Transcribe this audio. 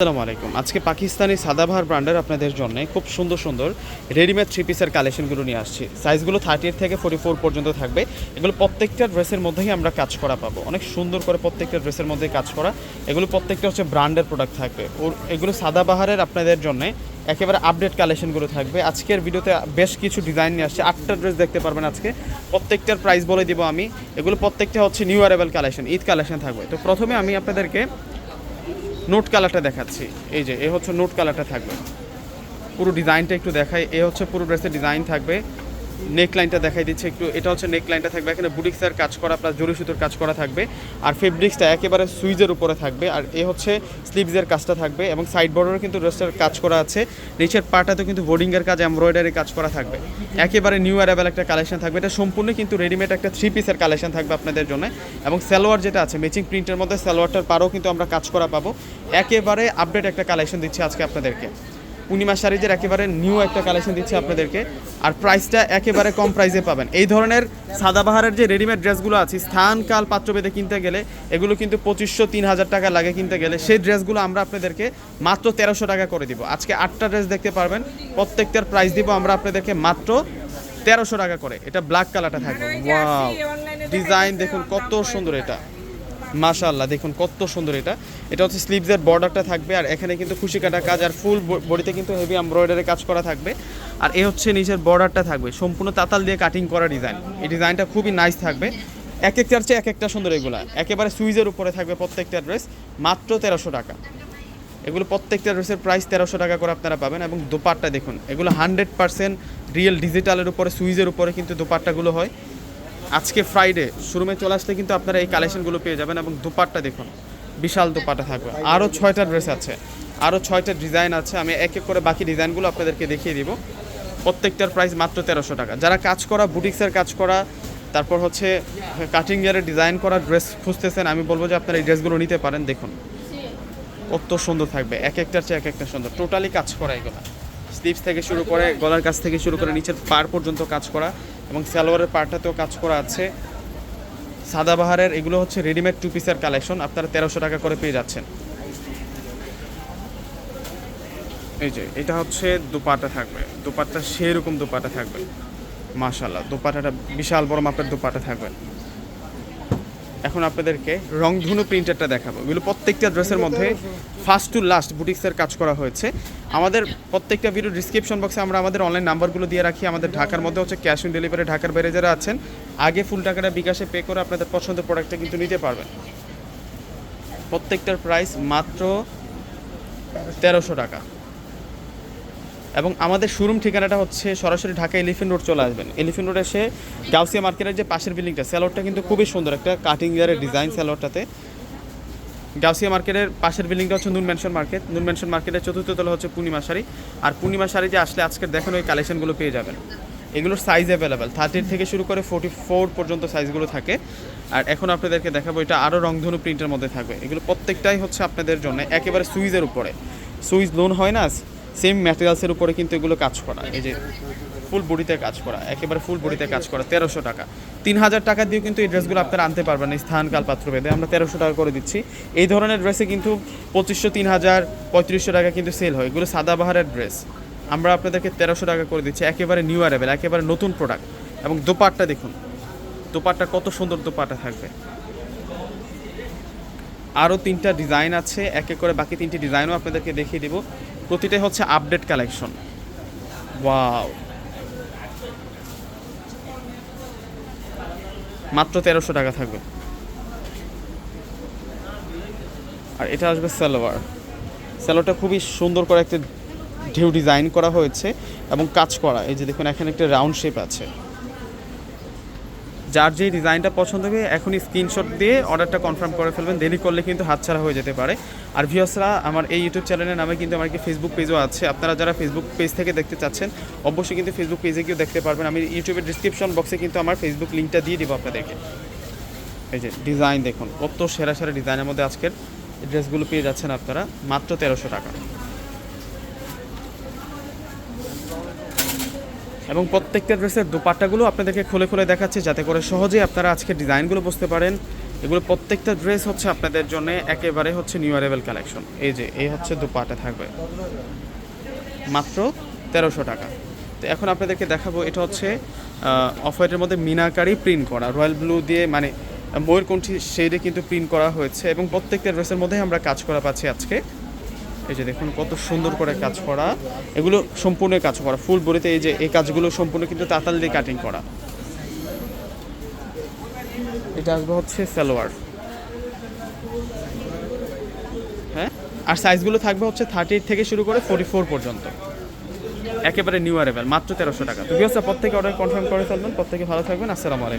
আসসালামু আলাইকুম। আজকে পাকিস্তানি সাদাবাহার ব্র্যান্ডের আপনাদের জন্য খুব সুন্দর সুন্দর রেডিমেড থ্রি পিসের কালেকশনগুলো নিয়ে আসছি। সাইজগুলো থার্টি এইট থেকে ফোর্টি ফোর পর্যন্ত থাকবে। এগুলো প্রত্যেকটা ড্রেসের মধ্যেই আমরা কাজ করা পাবো। অনেক সুন্দর করে প্রত্যেকটা ড্রেসের মধ্যে কাজ করা। এগুলো প্রত্যেকটা হচ্ছে ব্র্যান্ডের প্রোডাক্ট থাকবে। ওর এগুলো সাদাবাহারের আপনাদের জন্য একেবারে আপডেট কালেকশনগুলো থাকবে। আজকের ভিডিওতে বেশ কিছু ডিজাইন নিয়ে আসছে। আটটা ড্রেস দেখতে পারবেন আজকে। প্রত্যেকটার প্রাইস বলে দিব আমি। এগুলো প্রত্যেকটা হচ্ছে নিউ অ্যারেবল কালেকশন ঈদ কালেকশন থাকবে। তো প্রথমে আমি আপনাদেরকে নোট কালারটা দেখাচ্ছি। এই যে, এ হচ্ছে নোট কালারটা থাকবে। পুরো ডিজাইনটা একটু দেখাই। এ হচ্ছে পুরো ড্রেসের ডিজাইন থাকবে। নেক লাইনটা দেখাই দিচ্ছে একটু। এটা হচ্ছে নেক লাইনটা থাকবে। এখানে বুটিক্সের কাজ করা প্লাস জরি সুতোর কাজ করা থাকবে। আর ফেব্রিক্সটা একেবারে সুইজের উপরে থাকবে। আর এ হচ্ছে স্লিভসের কাজটা থাকবে এবং সাইড বর্ডারও কিন্তু ড্রেসটার কাজ করা আছে। নিচের পাটাতেও কিন্তু বোর্ডিংয়ের কাজ এমব্রয়ডারি কাজ করা থাকবে। একেবারে নিউ অ্যারাইভেল একটা কালেকশন থাকবে। এটা সম্পূর্ণ কিন্তু রেডিমেড একটা থ্রি পিসের কালেকশন থাকবে আপনাদের জন্য। এবং সালোয়ার যেটা আছে ম্যাচিং প্রিন্টের মধ্যে সালোয়ারটার পারও কিন্তু আমরা কাজ করা পাবো। একেবারে আপডেট একটা কালেকশন দিচ্ছি আজকে আপনাদেরকে। পূর্ণিমা শাড়িজের একেবারে নিউ একটা কালেকশন দিচ্ছি আপনাদেরকে। আর প্রাইসটা একেবারে কম প্রাইসে পাবেন। এই ধরনের সাদাবাহারের যে রেডিমেড ড্রেসগুলো আছে স্থান কাল পাত্র পাত্রভেদে কিনতে গেলে এগুলো কিন্তু পঁচিশশো তিন হাজার টাকা লাগে কিনতে গেলে। সেই ড্রেসগুলো আমরা আপনাদেরকে মাত্র তেরোশো টাকা করে দিব। আজকে আটটা ড্রেস দেখতে পারবেন। প্রত্যেকটার প্রাইস দিব আমরা আপনাদেরকে মাত্র তেরোশো টাকা করে। এটা ব্ল্যাক কালারটা থাকবে। ডিজাইন দেখুন কত সুন্দর এটা। মাশাআল্লাহ, দেখুন কত সুন্দর এটা। এটা হচ্ছে স্লিভসের বর্ডারটা থাকবে, আর এখানে কিন্তু খুশি কাটা কাজ আর ফুল বডিতে কিন্তু হেভি এমব্রয়ডারি কাজ করা থাকবে। আর এ হচ্ছে নিচের বর্ডারটা থাকবে, সম্পূর্ণ তাতাল দিয়ে কাটিং করা ডিজাইন এই ডিজাইনটা খুবই নাইস থাকবে। এক একটার চেয়ে এক একটা সুন্দর এগুলা। একেবারে সুইজের উপরে থাকবে প্রত্যেকটা ড্রেস মাত্র তেরোশো টাকা। এগুলো প্রত্যেকটা ড্রেসের প্রাইস তেরোশো টাকা করে আপনারা পাবেন, এবং দোপাট্টা দেখুন, এগুলো হান্ড্রেড পার্সেন্ট রিয়েল ডিজিটালের উপরে, সুইজের উপরে কিন্তু দোপাট্টাগুলো হয়। আজকে ফ্রাইডে শোরুমে চলে আসলে কিন্তু আপনারা এই কালেকশনগুলো পেয়ে যাবেন এবং দুপাট্টা দেখুন, বিশাল দুপাট্টা থাকবে। আরও ছয়টা ড্রেস আছে আরও ছয়টা ডিজাইন আছে, আমি এক এক করে বাকি ডিজাইনগুলো আপনাদেরকে দেখিয়ে দিব। প্রত্যেকটার প্রাইস মাত্র তেরোশো টাকা। যারা কাজ করা বুটিক্সের কাজ করা, তারপর হচ্ছে কাটিং ইয়ারের ডিজাইন করা ড্রেস খুঁজতেছেন, আমি বলব যে আপনারা এই ড্রেসগুলো নিতে পারেন, দেখুন। কত সুন্দর থাকবে, এক একটার চেয়ে এক একটা সুন্দর। টোটালি কাজ করা এগুলো। স্লিপস থেকে শুরু করে, গলার কাছ থেকে শুরু করে, নিচের পার পর্যন্ত কাজ করা। এবং সালোয়ারের পার্টটাতেও কাজ করা আছে। সাদাবাহারের এগুলো হচ্ছে রেডিমেড টু পিসের কালেকশন আপনারা তেরোশো টাকা করে পেয়ে যাচ্ছেন। এই যে, এটা হচ্ছে দুপাটা থাকবে। দুপাটা সেরকম দুপাটা থাকবে। মাশাল্লাহ দুপাটাটা বিশাল বড় মাপের দুপাটা থাকবে। এখন আপনাদেরকে রংধনু প্রিন্টারটা দেখাবো। এগুলো প্রত্যেকটা ড্রেসের মধ্যে ফার্স্ট টু লাস্ট বুটিক্সের কাজ করা হয়েছে। আমাদের প্রত্যেকটা ভিডিও ডিসক্রিপশন বক্সে আমরা আমাদের অনলাইন নাম্বারগুলো দিয়ে রাখি। আমাদের ঢাকার মধ্যে হচ্ছে ক্যাশ অন ডেলিভারি ঢাকার বাইরে যারা আছেন, আগে ফুল টাকাটা বিকাশে পে করে আপনাদের পছন্দের প্রোডাক্টটা কিন্তু নিতে পারবেন। প্রত্যেকটার প্রাইস মাত্র তেরোশো টাকা। এবং আমাদের শোরুম ঠিকানাটা হচ্ছে সরাসরি ঢাকা এলিফেন্ট রোড চলে আসবেন। এলিফেন্ট রোড এসে গাউসিয়া মার্কেটের যে পাশের বিল্ডিংটা স্যালোডটা কিন্তু খুবই সুন্দর একটা কাটিং ইয়ারের ডিজাইন স্যালোডটাতে গাউসিয়া মার্কেটের পাশের বিল্ডিংটা হচ্ছে নুন ম্যানশন মার্কেট নুন ম্যানশন মার্কেটের চতুর্থ তলা হচ্ছে পূর্ণিমা শাড়ি আর পূর্ণিমা শাড়ি যে আসলে আজকের দেখেন ওই কালেকশনগুলো পেয়ে যাবেন। এগুলোর সাইজ অ্যাভেলেবেল থার্টির থেকে শুরু করে ফোর্টি ফোর পর্যন্ত সাইজগুলো থাকে। আর এখন আপনাদেরকে দেখাবো, এটা আরও রংধনু প্রিন্টের মধ্যে থাকবে। এগুলো প্রত্যেকটাই হচ্ছে আপনাদের জন্য একেবারে সুইজের উপরে। সুইজ লোন হয় না সেম ম্যাটেরিয়ালসের উপরে কিন্তু এগুলো কাজ করা, এই যে ফুল বডিতে কাজ করা, একেবারে ফুল বডিতে কাজ করা, তেরোশো টাকা। তিন হাজার টাকা দিয়ে কিন্তু এই ড্রেসগুলো আপনারা আনতে পারবেন, এই স্থান কাল পাত্র ভেদে আমরা তেরোশো টাকা করে দিচ্ছি। এই ধরনের ড্রেসে কিন্তু পঁচিশশো, তিন হাজার, পঁয়ত্রিশশো টাকা কিন্তু সেল হয়। এগুলো সাদাবাহারের ড্রেস আমরা আপনাদেরকে তেরোশো টাকা করে দিচ্ছি, একেবারে নিউ অ্যারেবেল একেবারে নতুন প্রোডাক্ট এবং দোপাট্টা দেখুন, দোপাট্টা কত সুন্দর দোপাট্টা থাকবে। আরও তিনটা ডিজাইন আছে, এক এক করে বাকি তিনটি ডিজাইনও আপনাদেরকে দেখিয়ে দিব। প্রতিটাই হচ্ছে আপডেট কালেকশন ওয়াও মাত্র তেরোশো টাকা থাকবে। আর এটা আসবে সালোয়ার। সালোয়ারটা খুবই সুন্দর করে একটা ঢেউ ডিজাইন করা হয়েছে এবং কাজ করা। এই যে দেখুন, এখানে একটা রাউন্ড শেপ আছে। যার যে ডিজাইনটা পছন্দ হবে, এখনই স্ক্রিনশট দিয়ে অর্ডারটা কনফার্ম করে ফেলবেন। দেরি করলে কিন্তু হাতছাড়া হয়ে যেতে পারে। আর ভিওসরা আমার এই ইউটিউব চ্যানেলের নামে কিন্তু আমার কি ফেসবুক পেজও আছে। আপনারা যারা ফেসবুক পেজ থেকে দেখতে চাচ্ছেন, অবশ্যই কিন্তু ফেসবুক পেজে গিয়েও দেখতে পারবেন। আমি ইউটিউবের ডিসক্রিপশন বক্সে কিন্তু আমার ফেসবুক লিঙ্কটা দিয়ে দিব আপনাদেরকে। এই যে ডিজাইন দেখুন, কত সেরা সেরা ডিজাইনের মধ্যে আজকের ড্রেসগুলো পেয়ে যাচ্ছেন আপনারা। মাত্র তেরোশো টাকা। এবং প্রত্যেকটা ড্রেসের দোপাট্টাগুলো আপনাদেরকে খুলে খুলে দেখাচ্ছি যাতে করে সহজেই আপনারা আজকে ডিজাইনগুলো বুঝতে পারেন। এগুলো প্রত্যেকটা ড্রেস হচ্ছে আপনাদের জন্য একেবারে হচ্ছে নিউ অ্যারেবেল কালেকশন এই যে, এই হচ্ছে দুপাটা থাকবে। মাত্র তেরোশো টাকা। তো এখন আপনাদেরকে দেখাবো, এটা হচ্ছে অফ হোয়াইটের মধ্যে মিনাকারি প্রিন্ট করা। রয়্যাল ব্লু দিয়ে মানে ময়ূরকণ্ঠী শেডে কিন্তু প্রিন্ট করা হয়েছে। এবং প্রত্যেকটা ড্রেসের মধ্যেই আমরা কাজ করা পাচ্ছি আজকে। এই যে দেখুন, কত সুন্দর করে কাজ করা। এগুলো সম্পূর্ণ কাজ করা। ফুল বডিতে এই যে এই কাজগুলো সম্পূর্ণ কিন্তু তাতাল দিয়ে কাটিং করা। এটা আসবে হচ্ছে সালোয়ার। হ্যাঁ? আর সাইজগুলো থাকবে হচ্ছে থার্টি থেকে শুরু করে ফোর্টি ফোর পর্যন্ত। একেবারে নিউ অ্যারেবেল মাত্র তেরোশো টাকা। তো বিয়সা প্রত্যেকে অর্ডার কনফার্ম করে ফেলবেন। প্রত্যেকে ভালো থাকবেন। আসসালামু আলাইকুম।